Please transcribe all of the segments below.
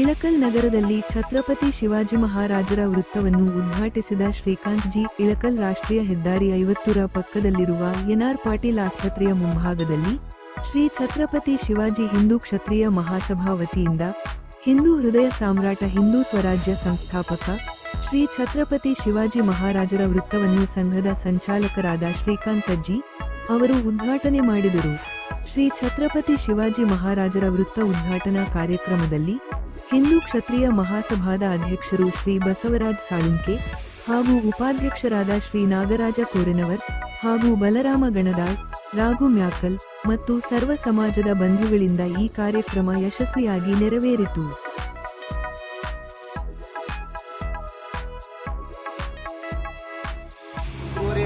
ಇಳಕಲ್ ನಗರದಲ್ಲಿ ಛತ್ರಪತಿ ಶಿವಾಜಿ ಮಹಾರಾಜರ ವೃತ್ತವನ್ನು ಉದ್ಘಾಟಿಸಿದ ಶ್ರೀಕಾಂತ್ ಜಿ ಇಳಕಲ್ ರಾಷ್ಟ್ರೀಯ ಹೆದ್ದಾರಿ ಐವತ್ತರ ಪಕ್ಕದಲ್ಲಿರುವ ಎನ್ಆರ್ ಪಾಟೀಲ್ ಆಸ್ಪತ್ರೆಯ ಮುಂಭಾಗದಲ್ಲಿ ಶ್ರೀ ಛತ್ರಪತಿ ಶಿವಾಜಿ ಹಿಂದೂ ಕ್ಷತ್ರಿಯ ಮಹಾಸಭಾ ವತಿಯಿಂದ ಹಿಂದೂ ಹೃದಯ ಸಾಮ್ರಾಟ ಹಿಂದೂ ಸ್ವರಾಜ್ಯ ಸಂಸ್ಥಾಪಕ ಶ್ರೀ ಛತ್ರಪತಿ ಶಿವಾಜಿ ಮಹಾರಾಜರ ವೃತ್ತವನ್ನು ಸಂಘದ ಸಂಚಾಲಕರಾದ ಶ್ರೀಕಾಂತ್ ಜಿ ಅವರು ಉದ್ಘಾಟನೆ ಮಾಡಿದರು. ಶ್ರೀ ಛತ್ರಪತಿ ಶಿವಾಜಿ ಮಹಾರಾಜರ ವೃತ್ತ ಉದ್ಘಾಟನಾ ಕಾರ್ಯಕ್ರಮದಲ್ಲಿ ಹಿಂದೂ ಕ್ಷತ್ರಿಯ ಮಹಾಸಭಾದ ಅಧ್ಯಕ್ಷರು ಶ್ರೀ ಬಸವರಾಜ್ ಸಾಳುಂಕೆ ಹಾಗೂ ಉಪಾಧ್ಯಕ್ಷರಾದ ಶ್ರೀ ನಾಗರಾಜ ಕೋರೆನವರ್ ಹಾಗೂ ಬಲರಾಮ ಗಣದಾಳ್ ರಾಘು ಮ್ಯಾಕಲ್ ಮತ್ತು ಸರ್ವ ಸಮಾಜದ ಬಂಧುಗಳಿಂದ ಈ ಕಾರ್ಯಕ್ರಮ ಯಶಸ್ವಿಯಾಗಿ ನೆರವೇರಿತು.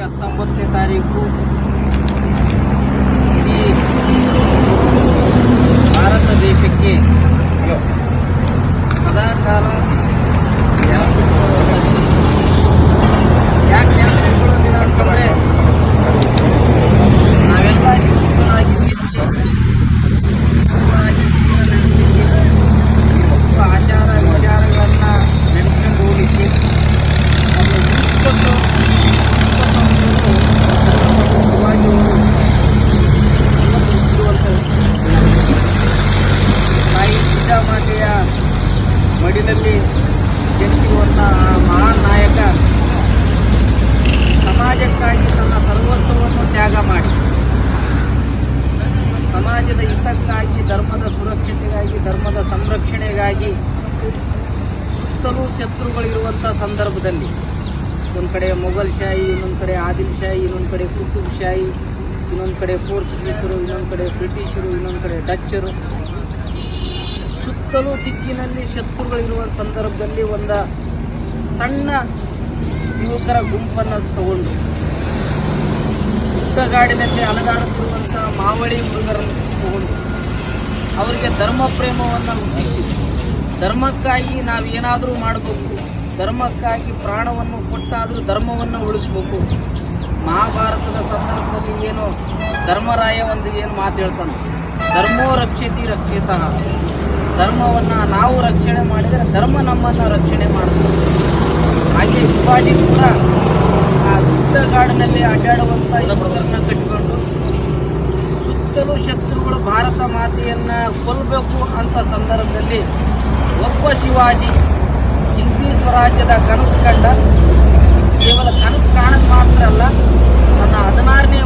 ಹತ್ತೊಂಬತ್ತನೇ ತಾರೀಕು ಮಡಿಲಲ್ಲಿ ಜನಿಸಿರುವಂಥ ಮಹಾನ್ ನಾಯಕ ಸಮಾಜಕ್ಕಾಗಿ ತನ್ನ ಸರ್ವಸ್ವವನ್ನು ತ್ಯಾಗ ಮಾಡಿ. ಸಮಾಜದ ಹಿತಕ್ಕಾಗಿ, ಧರ್ಮದ ಸುರಕ್ಷತೆಗಾಗಿ, ಧರ್ಮದ ಸಂರಕ್ಷಣೆಗಾಗಿ ಸುತ್ತಲೂ ಶತ್ರುಗಳಿರುವಂಥ ಸಂದರ್ಭದಲ್ಲಿ ಒಂದು ಕಡೆ ಮೊಘಲ್ ಶಾಹಿ, ಇನ್ನೊಂದು ಕಡೆ ಆದಿಲ್ ಶಾಹಿ, ಇನ್ನೊಂದು ಕಡೆ ಕುತುಬ್ ಶಾಹಿ, ಇನ್ನೊಂದು ಕಡೆ ಪೋರ್ಚುಗೀಸರು, ಇನ್ನೊಂದು ಕಡೆ ಬ್ರಿಟಿಷರು, ಇನ್ನೊಂದು ಕಡೆ ಡಚ್ಚರು. ಸುತ್ತಲೂ ದಿಕ್ಕಿನಲ್ಲಿ ಶತ್ರುಗಳಿರುವ ಸಂದರ್ಭದಲ್ಲಿ ಒಂದು ಸಣ್ಣ ಯುವಕರ ಗುಂಪನ್ನು ತಗೊಂಡು ಗುಡ್ಡಗಾಡಿನಲ್ಲಿ ಅಲಗಾಡುತ್ತಿರುವಂಥ ಮಾವಳಿ ಹುಡುಗರನ್ನು ತಗೊಂಡು ಅವರಿಗೆ ಧರ್ಮ ಪ್ರೇಮವನ್ನು ಹುಟ್ಟಿಸಿ. ಧರ್ಮಕ್ಕಾಗಿ ನಾವೇನಾದರೂ ಮಾಡಬೇಕು, ಧರ್ಮಕ್ಕಾಗಿ ಪ್ರಾಣವನ್ನು ಕೊಟ್ಟಾದರೂ ಧರ್ಮವನ್ನು ಉಳಿಸ್ಬೇಕು. ಮಹಾಭಾರತದ ಸಂದರ್ಭದಲ್ಲಿ ಏನು ಧರ್ಮರಾಯ ಒಂದು ಏನು ಮಾತು ಹೇಳ್ತಾನೆ, ಧರ್ಮೋ ರಕ್ಷತಿ ರಕ್ಷಿತ. ಧರ್ಮವನ್ನು ನಾವು ರಕ್ಷಣೆ ಮಾಡಿದರೆ ಧರ್ಮ ನಮ್ಮನ್ನು ರಕ್ಷಣೆ ಮಾಡುತ್ತದೆ ಹಾಗೆ ಶಿವಾಜಿ ಕೂಡ ಆ ಗುಡ್ಡಗಾಡಿನಲ್ಲಿ ಅಡ್ಡಾಡುವಂಥ ಯುವಕರನ್ನ ಕಟ್ಟಿಕೊಂಡು ಸುತ್ತಲೂ ಶತ್ರುಗಳು ಭಾರತ ಮಾತೆಯನ್ನ ಕೊಲ್ಲಬೇಕು ಅಂತ ಸಂದರ್ಭದಲ್ಲಿ ಒಬ್ಬ ಶಿವಾಜಿ ಹಿಂದಿ ಸ್ವರಾಜ್ಯದ ಕನಸು ಕಂಡ ಕೇವಲ ಕನಸು ಕಾಣೋದು ಮಾತ್ರ ಅಲ್ಲ, ತನ್ನ ಹದಿನಾರನೇ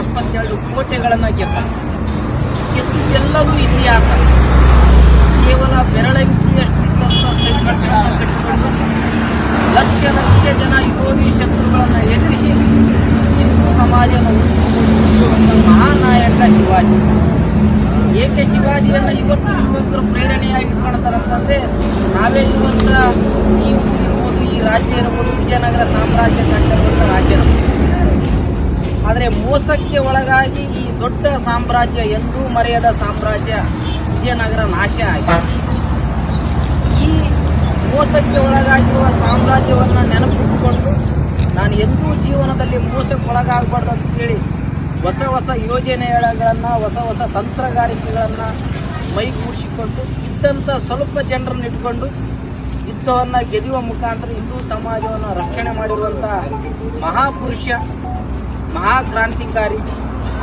ಎಪ್ಪತ್ತೆರಡು ಕೋಟೆಗಳನ್ನು ಗೆದ್ದ. ಗೆದ್ದಿದ್ದೆಲ್ಲವೂ ಇತಿಹಾಸ. ಕೇವಲ ಬೆರಳಂಕಿಯಷ್ಟಿದ್ದಂಥ ಸೈನ್ಯಗಳನ್ನು ಕಟ್ಟಿಕೊಂಡು ಲಕ್ಷ ಲಕ್ಷ ಜನ ವಿರೋಧಿ ಶತ್ರುಗಳನ್ನು ಎದುರಿಸಿ ಹಿಂದೂ ಸಮಾಜವನ್ನು ಉಳಿಸಿಕೊಂಡು ಮಹಾನಾಯಕ ಶಿವಾಜಿ. ಏಕೆ ಶಿವಾಜಿಯನ್ನು ಇವತ್ತು ಯುವಕರು ಪ್ರೇರಣೆಯಾಗಿ ಕಾಣ್ತಾರಂತಂದ್ರೆ ನಾವೇ ಇರುವಂಥ ಈ ಊರಿರ್ಬೋದು ಈ ರಾಜ್ಯ ಇರ್ಬೋದು, ವಿಜಯನಗರ ಸಾಮ್ರಾಜ್ಯ ಕಂಡಿರುವಂಥ ರಾಜ್ಯ. ಆದರೆ ಮೋಸಕ್ಕೆ ಒಳಗಾಗಿ ಈ ದೊಡ್ಡ ಸಾಮ್ರಾಜ್ಯ ಎಂದೂ ಮರೆಯದ ಸಾಮ್ರಾಜ್ಯ ವಿಜಯನಗರ ನಾಶ ಆಗಿದೆ. ಈ ಮೋಸಕ್ಕೆ ಒಳಗಾಗಿರುವ ಸಾಮ್ರಾಜ್ಯವನ್ನು ನೆನಪಿಟ್ಟುಕೊಂಡು ನಾನು ಎಂದೂ ಜೀವನದಲ್ಲಿ ಮೋಸಕ್ಕೆ ಒಳಗಾಗಬಾರ್ದು ಅಂತೇಳಿ ಹೊಸ ಹೊಸ ಯೋಜನೆಗಳನ್ನು, ಹೊಸ ಹೊಸ ತಂತ್ರಗಾರಿಕೆಗಳನ್ನು ಮೈಗೂಡಿಸಿಕೊಂಡು ಇದ್ದಂಥ ಸ್ವಲ್ಪ ಜನರನ್ನು ಇಟ್ಕೊಂಡು ಯುದ್ಧವನ್ನು ಗೆಲ್ಲುವ ಮುಖಾಂತರ ಹಿಂದೂ ಸಮಾಜವನ್ನು ರಕ್ಷಣೆ ಮಾಡಿರುವಂಥ ಮಹಾಪುರುಷ ಮಹಾಕ್ರಾಂತಿಕಾರಿ,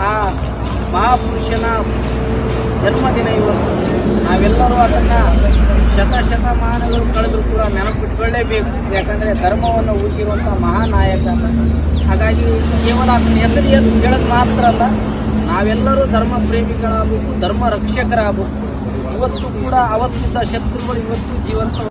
ಆ ಮಹಾಪುರುಷನ ಜನ್ಮದಿನ ಇವತ್ತು ನಾವೆಲ್ಲರೂ ಅದನ್ನು ಶತಶತಮಾನಗಳು ಕಳೆದರೂ ಕೂಡ ನೆನಪಿಟ್ಕೊಳ್ಳೇಬೇಕು. ಯಾಕಂದರೆ ಧರ್ಮವನ್ನು ಉಳಿಸಿರುವಂಥ ಮಹಾನಾಯಕ ಹಾಗಾಗಿ ಕೇವಲ ಅದನ್ನ ಹೆಸರಿಯನ್ನು ಹೇಳೋದು ಮಾತ್ರ ಅಲ್ಲ, ನಾವೆಲ್ಲರೂ ಧರ್ಮ ಪ್ರೇಮಿಗಳಾಗಬೇಕು, ಧರ್ಮ ರಕ್ಷಕರಾಗಬೇಕು. ಇವತ್ತು ಕೂಡ ಅವತ್ತಿದ್ದ ಶತ್ರುಗಳು ಇವತ್ತು ಜೀವಂತ